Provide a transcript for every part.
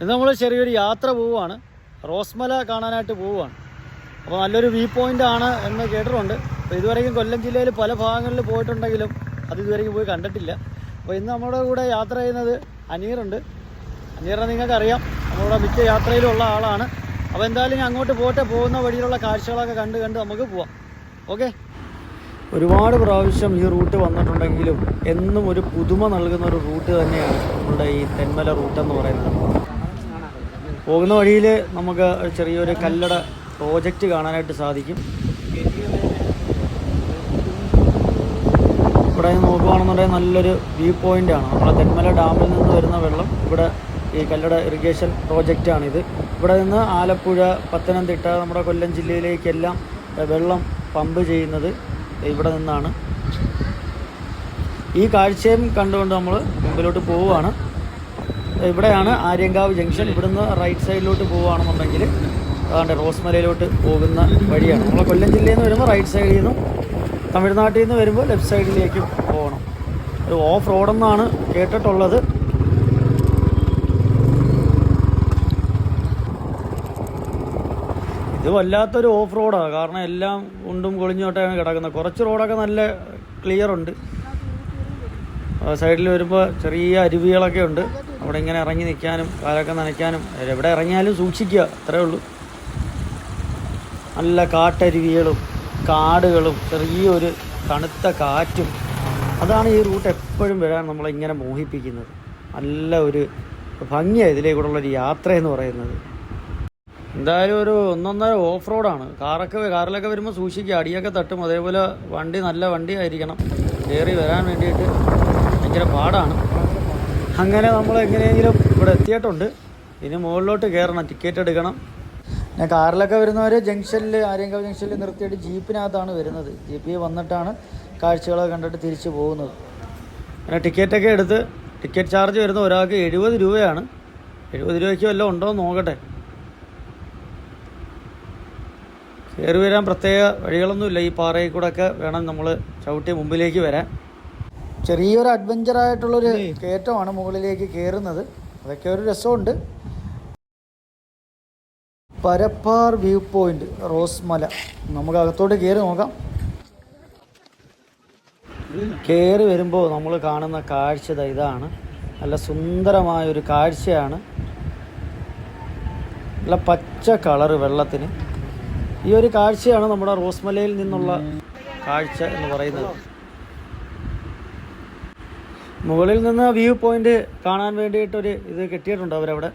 ഇന്ന് നമ്മൾ ചെറിയൊരു യാത്ര പോവുകയാണ്. റോസ്മല കാണാനായിട്ട് പോവുകയാണ്. അപ്പോൾ നല്ലൊരു വ്യൂ പോയിന്റ് ആണ് എന്ന് കേട്ടിട്ടുണ്ട്. അപ്പോൾ ഇതുവരെയും കൊല്ലം ജില്ലയിൽ പല ഭാഗങ്ങളിൽ പോയിട്ടുണ്ടെങ്കിലും അത് ഇതുവരെയും പോയി കണ്ടിട്ടില്ല. അപ്പോൾ ഇന്ന് നമ്മുടെ കൂടെ യാത്ര ചെയ്യുന്നത് അനീറുണ്ട്. അനീറിനെ നിങ്ങൾക്കറിയാം നമ്മുടെ മിക്ക യാത്രയിലുള്ള ആളാണ്. അപ്പോൾ എന്തായാലും അങ്ങോട്ട് പോട്ടെ പോകുന്ന വഴിയിലുള്ള കാഴ്ചകളൊക്കെ കണ്ട് കണ്ട് നമുക്ക് പോവാം. ഓക്കെ? ഒരുപാട് പ്രാവശ്യം ഈ റൂട്ട് വന്നിട്ടുണ്ടെങ്കിലും എന്നും ഒരു പുതുമ നൽകുന്ന ഒരു റൂട്ട് തന്നെയാണ് നമ്മുടെ ഈ തെന്മല റൂട്ട് എന്ന് പറയുന്നത്. പോകുന്ന വഴിയിൽ നമുക്ക് ചെറിയൊരു കല്ലട പ്രോജക്റ്റ് കാണാനായിട്ട് സാധിക്കും. ഇവിടെ നോക്കുകയാണെന്നുണ്ടെങ്കിൽ നല്ലൊരു വ്യൂ പോയിന്റ് ആണ്. നമ്മുടെ തെന്മല ഡാമിൽ നിന്ന് വരുന്ന വെള്ളം ഇവിടെ ഈ കല്ലട ഇറിഗേഷൻ പ്രോജക്റ്റാണിത് ഇവിടെ നിന്ന് ആലപ്പുഴ പത്തനംതിട്ട നമ്മുടെ കൊല്ലം ജില്ലയിലേക്കെല്ലാം വെള്ളം പമ്പ് ചെയ്യുന്നത് ഇവിടെ നിന്നാണ്. ഈ കാഴ്ചയും കണ്ടുകൊണ്ട് നമ്മൾ മുമ്പിലോട്ട് പോവുകയാണ്. ഇവിടെയാണ് ആര്യങ്കാവ് ജംഗ്ഷൻ. ഇവിടുന്ന് റൈറ്റ് സൈഡിലോട്ട് പോവുകയാണെന്നുണ്ടെങ്കിൽ അതാണ്ട് റോസ്മലയിലോട്ട് പോകുന്ന വഴിയാണ്. നമ്മളെ കൊല്ലം ജില്ലയിൽ നിന്ന് വരുമ്പോൾ റൈറ്റ് സൈഡിൽ നിന്നും തമിഴ്നാട്ടിൽ നിന്ന് വരുമ്പോൾ ലെഫ്റ്റ് സൈഡിലേക്ക് പോകണം. ഒരു ഓഫ് റോഡെന്നാണ് കേട്ടിട്ടുള്ളത്. ഇത് വല്ലാത്തൊരു ഓഫ് റോഡാണ് കാരണം എല്ലാം ഉണ്ടും കൊളിഞ്ഞോട്ടാണ് കിടക്കുന്നത്. കുറച്ച് റോഡൊക്കെ നല്ല ക്ലിയർ ഉണ്ട്. സൈഡിൽ വരുമ്പോൾ ചെറിയ അരുവികളൊക്കെ ഉണ്ട്. അവിടെ ഇങ്ങനെ ഇറങ്ങി നിൽക്കാനും കാലൊക്കെ നനയ്ക്കാനും എവിടെ ഇറങ്ങിയാലും സൂക്ഷിക്കുക അത്രേ ഉള്ളൂ. നല്ല കാട്ടരുവികളും കാടുകളും ചെറിയൊരു തണുത്ത കാറ്റും അതാണ് ഈ റൂട്ട് എപ്പോഴും വരാൻ നമ്മളെ ഇങ്ങനെ മോഹിപ്പിക്കുന്നത്. നല്ല ഒരു ഭംഗിയാണ് ഇതിലേക്കൂടെയുള്ള ഒരു യാത്ര എന്ന് പറയുന്നത്. എന്തായാലും ഒരു ഒന്നൊന്നര ഓഫ് റോഡാണ്. കാറൊക്കെ കാറിലൊക്കെ വരുമ്പോൾ സൂക്ഷിക്കുക. അടിയൊക്കെ തട്ടും. അതേപോലെ വണ്ടി നല്ല വണ്ടി ആയിരിക്കണം. കയറി വരാൻ വേണ്ടിയിട്ട് ഭയങ്കര പാടാണ്. അങ്ങനെ നമ്മൾ എങ്ങനെയെങ്കിലും ഇവിടെ എത്തിയിട്ടുണ്ട്. ഇനി മുകളിലോട്ട് കയറണം ടിക്കറ്റ് എടുക്കണം. പിന്നെ കാറിലൊക്കെ വരുന്നവർ ജംഗ്ഷനിൽ ആര്യങ്കാവ് ജംഗ്ഷനിൽ നിർത്തിയിട്ട് ജീപ്പിനകത്താണ് വരുന്നത്. ജീപ്പിൽ വന്നിട്ടാണ് കാഴ്ചകളൊക്കെ കണ്ടിട്ട് തിരിച്ചു പോകുന്നത്. പിന്നെ ടിക്കറ്റൊക്കെ എടുത്ത് ടിക്കറ്റ് ചാർജ് വരുന്ന ഒരാൾക്ക് എഴുപത് രൂപയാണ്. എഴുപത് രൂപയ്ക്ക് വല്ലതും ഉണ്ടോ എന്ന് നോക്കട്ടെ. കയറി വരാൻ പ്രത്യേക വഴികളൊന്നുമില്ല. ഈ പാറയിൽ കൂടെ ഒക്കെ വേണം നമ്മൾ ചവിട്ടി മുമ്പിലേക്ക് വരാൻ. ചെറിയൊരു അഡ്വഞ്ചർ ആയിട്ടുള്ളൊരു കയറ്റമാണ് മുകളിലേക്ക് കയറുന്നത് അതൊക്കെ ഒരു രസമുണ്ട്. Parappar view point Rosemala. നമുക്ക് അകത്തോട്ട് കയറി നോക്കാം. കയറി വരുമ്പോൾ നമ്മൾ കാണുന്ന കാഴ്ച ഇതാണ്. നല്ല സുന്ദരമായ ഒരു കാഴ്ചയാണ്. നല്ല പച്ച കളർ വെള്ളത്തിന്. ഈ ഒരു കാഴ്ചയാണ് നമ്മുടെ റോസ്മലയിൽ നിന്നുള്ള കാഴ്ച എന്ന് പറയുന്നത്. മുകളിൽ നിന്ന് വ്യൂ പോയിന്റ് കാണാൻ വേണ്ടിയിട്ടൊരു ഇത് കെട്ടിയിട്ടുണ്ട് അവരവിടെ.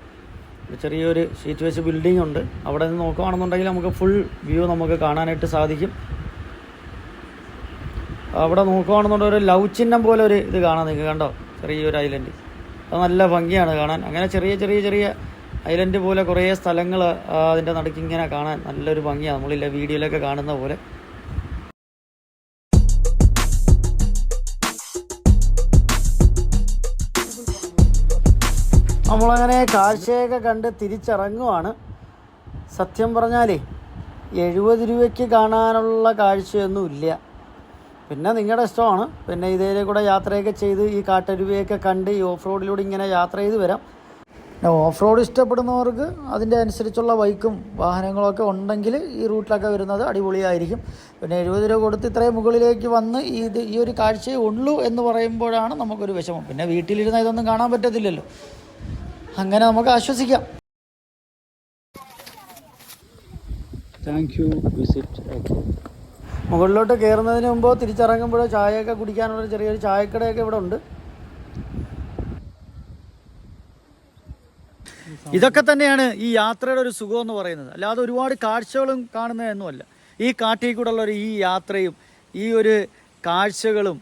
ചെറിയൊരു ഷീറ്റ് വെച്ച് ബിൽഡിംഗ് ഉണ്ട്. അവിടെ നിന്ന് നോക്കുകയാണെന്നുണ്ടെങ്കിൽ നമുക്ക് ഫുൾ വ്യൂ നമുക്ക് കാണാനായിട്ട് സാധിക്കും. അവിടെ നോക്കുകയാണെന്നുണ്ടെങ്കിൽ ഒരു ലവ് ചിഹ്നം പോലെ ഒരു ഇത് കാണാം നിങ്ങൾക്ക് കണ്ടോ? ചെറിയൊരു ഐലൻഡ് അത് നല്ല ഭംഗിയാണ് കാണാൻ. അങ്ങനെ ചെറിയ ചെറിയ ചെറിയ ഐലൻഡ് പോലെ കുറേ സ്ഥലങ്ങൾ അതിന്റെ നടുക്ക് ഇങ്ങനെ കാണാൻ നല്ലൊരു ഭംഗിയാണ്. നമ്മളില്ല വീഡിയോയിലൊക്കെ കാണുന്ന പോലെ. നമ്മളങ്ങനെ കാഴ്ചയൊക്കെ കണ്ട് തിരിച്ചിറങ്ങുവാണ്. സത്യം പറഞ്ഞാലേ എഴുപത് രൂപയ്ക്ക് കാണാനുള്ള കാഴ്ചയൊന്നും ഇല്ല പിന്നെ നിങ്ങളുടെ ഇഷ്ടമാണ്. പിന്നെ ഇതേ കൂടെ യാത്രയൊക്കെ ചെയ്ത് ഈ കാട്ടരുവിയൊക്കെ കണ്ട് ഈ ഓഫ് റോഡിലൂടെ ഇങ്ങനെ യാത്ര ചെയ്ത് വരാം. പിന്നെ ഓഫ് റോഡ് ഇഷ്ടപ്പെടുന്നവർക്ക് അതിന്റെ അനുസരിച്ചുള്ള ബൈക്കും വാഹനങ്ങളൊക്കെ ഉണ്ടെങ്കിൽ ഈ റൂട്ടിലൊക്കെ വരുന്നത് അടിപൊളിയായിരിക്കും. പിന്നെ എഴുപത് രൂപ കൊടുത്ത് ഇത്രയും മുകളിലേക്ക് വന്ന് ഇത് ഈ ഒരു കാഴ്ചയേ ഉള്ളൂ എന്ന് പറയുമ്പോഴാണ് നമുക്കൊരു വിഷമം. പിന്നെ വീട്ടിലിരുന്ന ഇതൊന്നും കാണാൻ പറ്റത്തില്ലല്ലോ. അങ്ങനെ നമുക്ക് ആശ്വസിക്കാം. താങ്ക് യു വിസിറ്റ് മുകളിലോട്ട് കയറുന്നതിന് മുമ്പോ തിരിച്ചിറങ്ങുമ്പോഴോ ചായയൊക്കെ കുടിക്കാനുള്ള ചെറിയൊരു ചായക്കടയൊക്കെ ഇവിടെ ഉണ്ട്. ഇതൊക്കെ തന്നെയാണ് ഈ യാത്രയുടെ ഒരു സുഖം എന്ന് പറയുന്നത്. അല്ലാതെ ഒരുപാട് കാഴ്ചകളും കാണുന്നതൊന്നുമല്ല. ഈ കാട്ടിൽ കൂടെയുള്ള ഒരു ഈ യാത്രയും ഈ ഒരു കാഴ്ചകളും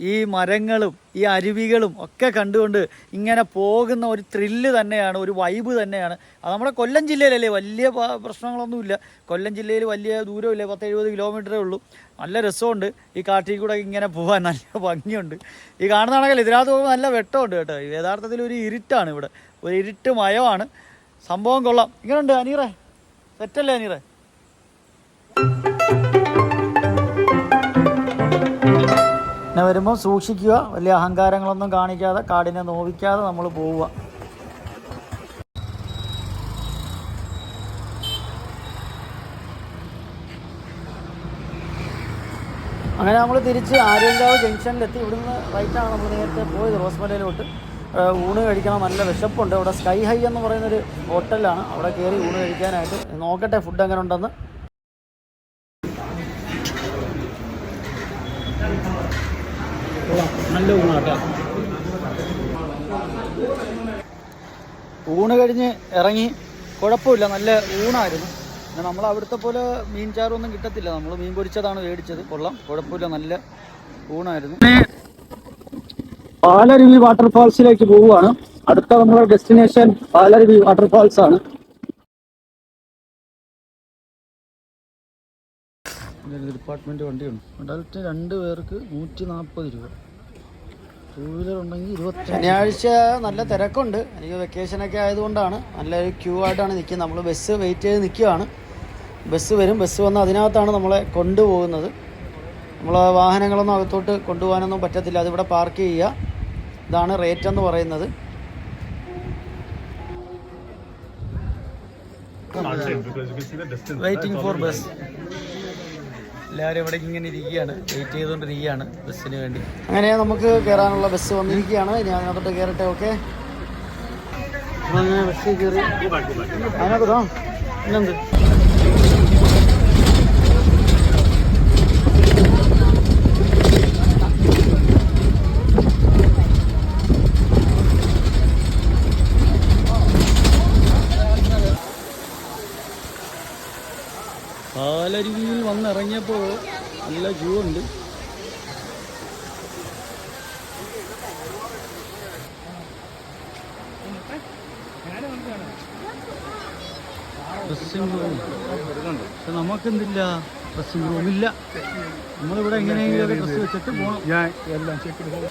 ഈ മരങ്ങളും ഈ അരുവികളും ഒക്കെ കണ്ടുകൊണ്ട് ഇങ്ങനെ പോകുന്ന ഒരു ത്രില്ല് തന്നെയാണ് ഒരു വൈബ് തന്നെയാണ്. അത് നമ്മുടെ കൊല്ലം ജില്ലയിലല്ലേ വലിയ പ്രശ്നങ്ങളൊന്നുമില്ല. കൊല്ലം ജില്ലയിൽ വലിയ ദൂരമില്ല പത്ത് എഴുപത് കിലോമീറ്ററേ ഉള്ളൂ. നല്ല രസമുണ്ട്. ഈ കാട്ടിൽ കൂടെ ഇങ്ങനെ പോകാൻ നല്ല ഭംഗിയുണ്ട്. ഈ കാണുന്നതാണെങ്കിൽ ഇതിനകത്ത് പോകുമ്പോൾ നല്ല വെട്ടമുണ്ട് കേട്ടോ. യഥാർത്ഥത്തിൽ ഒരു ഇരുട്ടാണ് ഇവിടെ. ഒരു ഇരുട്ട് മയമാണ്. സംഭവം കൊള്ളാം. ഇങ്ങനെയുണ്ട് അനീറേ. സെറ്റല്ലേ അനീറേ? പിന്നെ വരുമ്പോൾ സൂക്ഷിക്കുക. വലിയ അഹങ്കാരങ്ങളൊന്നും കാണിക്കാതെ കാടിനെ നോവിക്കാതെ നമ്മൾ പോവുക. അങ്ങനെ നമ്മൾ തിരിച്ച് ആര്യങ്കാവ് ജംഗ്ഷനിലെത്തി. ഇവിടുന്ന് റൈറ്റാണ് നമ്മൾ നേരത്തെ പോയത് റോസ്മലയിലോട്ട്. ഊണ് കഴിക്കണം. നല്ല വിശപ്പുണ്ട്. ഇവിടെ സ്കൈ ഹൈ എന്ന് പറയുന്നൊരു ഹോട്ടലാണ്. അവിടെ കയറി ഊണ് കഴിക്കാനായിട്ട്. നോക്കട്ടെ ഫുഡ് എങ്ങനെ ഉണ്ടെന്ന് നല്ല ഊണാട്ടാ ഊണ് കഴിഞ്ഞ് ഇറങ്ങി. കുഴപ്പമില്ല നല്ല ഊണായിരുന്നു. പിന്നെ നമ്മൾ അവിടുത്തെ പോലെ മീൻ ചാറൊന്നും കിട്ടത്തില്ല. നമ്മൾ മീൻ പൊരിച്ചതാണ് മേടിച്ചത്. കൊള്ളാം കുഴപ്പമില്ല നല്ല ഊണായിരുന്നു. പാലരുവി വാട്ടർഫാൾസിലേക്ക് പോവുകയാണ്. അടുത്ത നമ്മുടെ ഡെസ്റ്റിനേഷൻ പാലരുവി വാട്ടർഫാൾസ് ആണ് ഡിപ്പാർട്ട്മെന്റ് വണ്ടിയുണ്ട്. അഡൽട്ട് രണ്ട് പേർക്ക് നൂറ്റി നാൽപ്പത് രൂപ. ടൂ വീലർ ഉണ്ടെങ്കിൽ ഇരുപത്തി ശനിയാഴ്ച നല്ല തിരക്കുണ്ട്. എനിക്ക് വെക്കേഷനൊക്കെ ആയതുകൊണ്ടാണ്. നല്ലൊരു ക്യൂ ആയിട്ടാണ് നിൽക്കുന്നത്. നമ്മൾ ബസ് വെയിറ്റ് ചെയ്ത് നിൽക്കുകയാണ്. ബസ് വരും. ബസ് വന്ന് അതിനകത്താണ് നമ്മളെ കൊണ്ടുപോകുന്നത്. നമ്മൾ വാഹനങ്ങളൊന്നും അകത്തോട്ട് കൊണ്ടുപോകാനൊന്നും പറ്റത്തില്ല. അതിവിടെ പാർക്ക് ചെയ്യുക. ഇതാണ് റേറ്റ് എന്ന് പറയുന്നത്. വെയിറ്റിംഗ് ഫോർ ബസ് എല്ലാവരും ഇവിടെ ഇങ്ങനെ ഇരിക്കുകയാണ് വെയിറ്റ് ചെയ്തുകൊണ്ടിരിക്കുകയാണ് ബസ്സിന് വേണ്ടി അങ്ങനെ നമുക്ക് കയറാനുള്ള ബസ് വന്നിരിക്കുകയാണ് ഇനി അതിനകത്തോട്ട് കയറട്ടെ ഓക്കെ ബസ് കയറി അതിനകത്തോ പിന്നെന്ത് പാലരുവിയിൽ വന്നിറങ്ങിയപ്പോൾ നല്ല ക്യൂ ഉണ്ട്. ഡ്രസ്സിംഗ് റൂം പക്ഷെ നമുക്കെന്തില്ല? ഡ്രസ്സിംഗ് റൂമില്ല നമ്മളിവിടെ എങ്ങനെയെങ്കിലും ഡ്രസ്സ് വെച്ചിട്ട് പോകണം ഞാൻ എല്ലാം ചെക്ക് ചെയ്ത്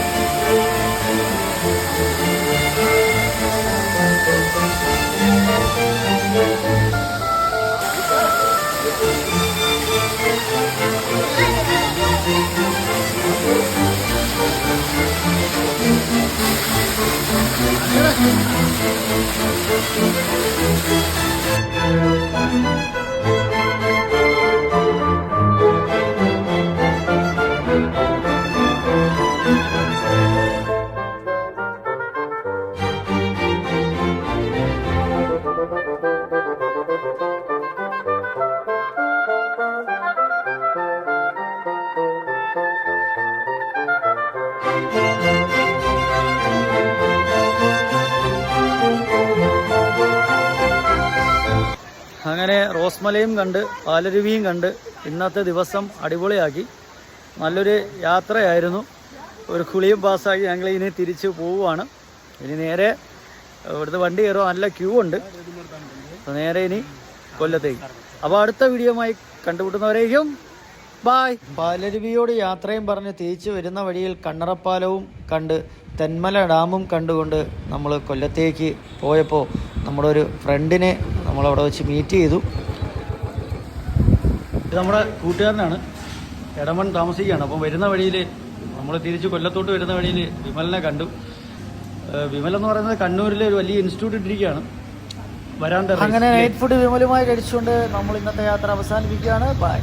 അങ്ങനെ റോസ്മലയും കണ്ട് പാലരുവിയും കണ്ട് ഇന്നത്തെ ദിവസം അടിപൊളിയാക്കി. നല്ലൊരു യാത്രയായിരുന്നു. ഒരു കുളിയും പാസ്സാക്കി ഞങ്ങൾ ഇനി തിരിച്ച് പോവുകയാണ്. ഇനി നേരെ ഇവിടുത്തെ വണ്ടി കയറുക നല്ല ക്യൂ ഉണ്ട്. അപ്പോൾ നേരെ ഇനി കൊല്ലത്തേക്ക്. അപ്പോൾ അടുത്ത വീഡിയോമായി കണ്ടുമുട്ടുന്നവരേക്കും ബായ് പാലരുവിയോട് യാത്രയും പറഞ്ഞ് തിരിച്ചു വരുന്ന വഴിയിൽ കണ്ണറപ്പാലവും കണ്ട് തെന്മല ഡാമും കണ്ടുകൊണ്ട് നമ്മൾ കൊല്ലത്തേക്ക് പോയപ്പോൾ നമ്മുടെ ഒരു ഫ്രണ്ടിനെ നമ്മളവിടെ വെച്ച് മീറ്റ് ചെയ്തു. ഇത് നമ്മുടെ കൂട്ടുകാരനാണ്. എടമൺ താമസിക്കുകയാണ്. അപ്പോൾ വരുന്ന വഴിയിൽ നമ്മൾ തിരിച്ച് കൊല്ലത്തോട്ട് വരുന്ന വഴിയിൽ വിമലിനെ കണ്ടു. വിമലെന്ന് എന്ന് പറയുന്നത് കണ്ണൂരിലെ ഒരു വലിയ ഇൻസ്റ്റിറ്റ്യൂട്ട് ഇട്ടിരിക്കുകയാണ്. വരാൻ അങ്ങനെ നൈറ്റ് ഫുഡ് വിമലുമായി കഴിച്ചുകൊണ്ട് നമ്മൾ ഇന്നത്തെ യാത്ര അവസാനിപ്പിക്കുകയാണ്. ബൈ